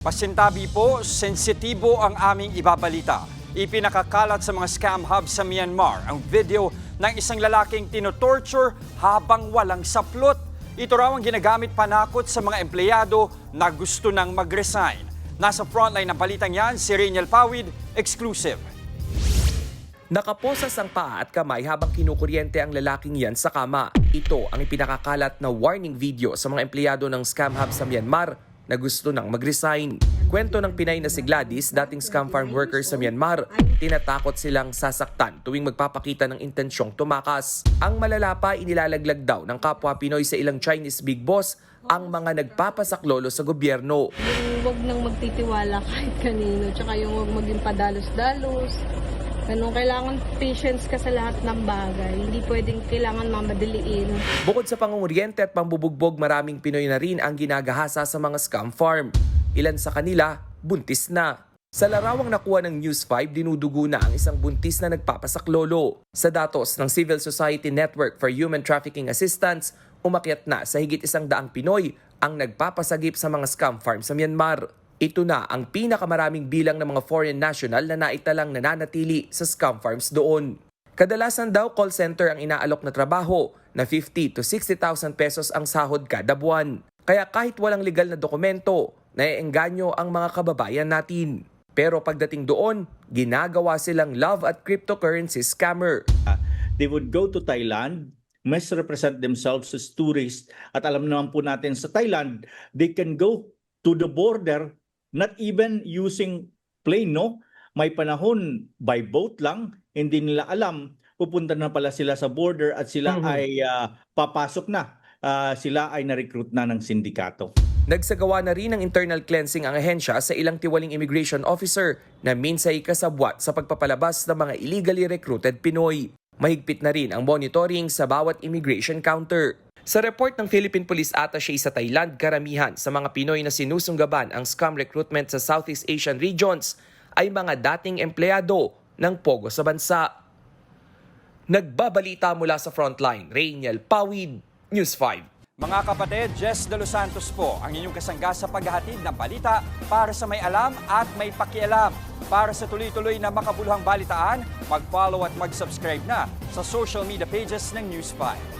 Pasintabi po, sensitibo ang aming ibabalita. Ipinakakalat sa mga scam hub sa Myanmar ang video ng isang lalaking tinotorture habang walang saplot. Ito raw ang ginagamit panakot sa mga empleyado na gusto nang mag-resign. Nasa frontline ng balitang yan, si Rainiel Pawid, exclusive. Nakaposas ang paa at kamay habang kinukuryente ang lalaking yan sa kama. Ito ang ipinakakalat na warning video sa mga empleyado ng scam hub sa Myanmar na gusto nang mag-resign. Kwento ng Pinay na si Gladys, dating scam farm worker sa Myanmar, tinatakot silang sasaktan tuwing magpapakita ng intensyong tumakas. Ang malala pa inilalaglag daw ng kapwa Pinoy sa ilang Chinese big boss ang mga nagpapasaklolo sa gobyerno. Yung wag nang magtitiwala kahit kanino, tsaka yung wag maging padalos-dalos. Ganun, kailangan patience ka sa lahat ng bagay. Hindi pwedeng kailangan mamadaliin. Bukod sa pangunguryente at pambubugbog, maraming Pinoy na rin ang ginagahasa sa mga scam farm. Ilan sa kanila, buntis na. Sa larawang nakuha ng News 5, dinudugo na ang isang buntis na nagpapasaklolo. Sa datos ng Civil Society Network for Human Trafficking Assistance, umakyat na sa higit isang daang Pinoy ang nagpapasagip sa mga scam farm sa Myanmar. Ito na ang pinakamaraming bilang ng mga foreign national na naitalang nananatili sa scam farms doon. Kadalasan daw call center ang inaalok na trabaho na 50 to 60,000 pesos ang sahod kada buwan. Kaya kahit walang legal na dokumento, naiengganyo ang mga kababayan natin. Pero pagdating doon, ginagawa silang love at cryptocurrency scammer. they would go to Thailand, misrepresent themselves as tourists. At alam naman po natin sa Thailand, they can go to the border not even using plane, no? May panahon by boat lang, hindi nila alam, pupunta na pala sila sa border at sila Mhm. ay ah, papasok na. Ah, sila ay na-recruit na ng sindikato. Nagsagawa na rin ng internal cleansing ang ahensya sa ilang tiwaling immigration officer na minsay kasabwat sa pagpapalabas ng mga illegally recruited Pinoy. Mahigpit na rin ang monitoring sa bawat immigration counter. Sa report ng Philippine Police Attaché sa Thailand, karamihan sa mga Pinoy na sinusunggaban ang scam recruitment sa Southeast Asian regions ay mga dating empleyado ng Pogo sa bansa. Nagbabalita mula sa frontline, Rainiel Pawid, News 5. Mga kapatid, Jess De Los Santos po ang inyong kasangga sa paghahatid ng balita para sa may alam at may pakialam. Para sa tuloy-tuloy na makabuluhang balitaan, mag-follow at mag-subscribe na sa social media pages ng News 5.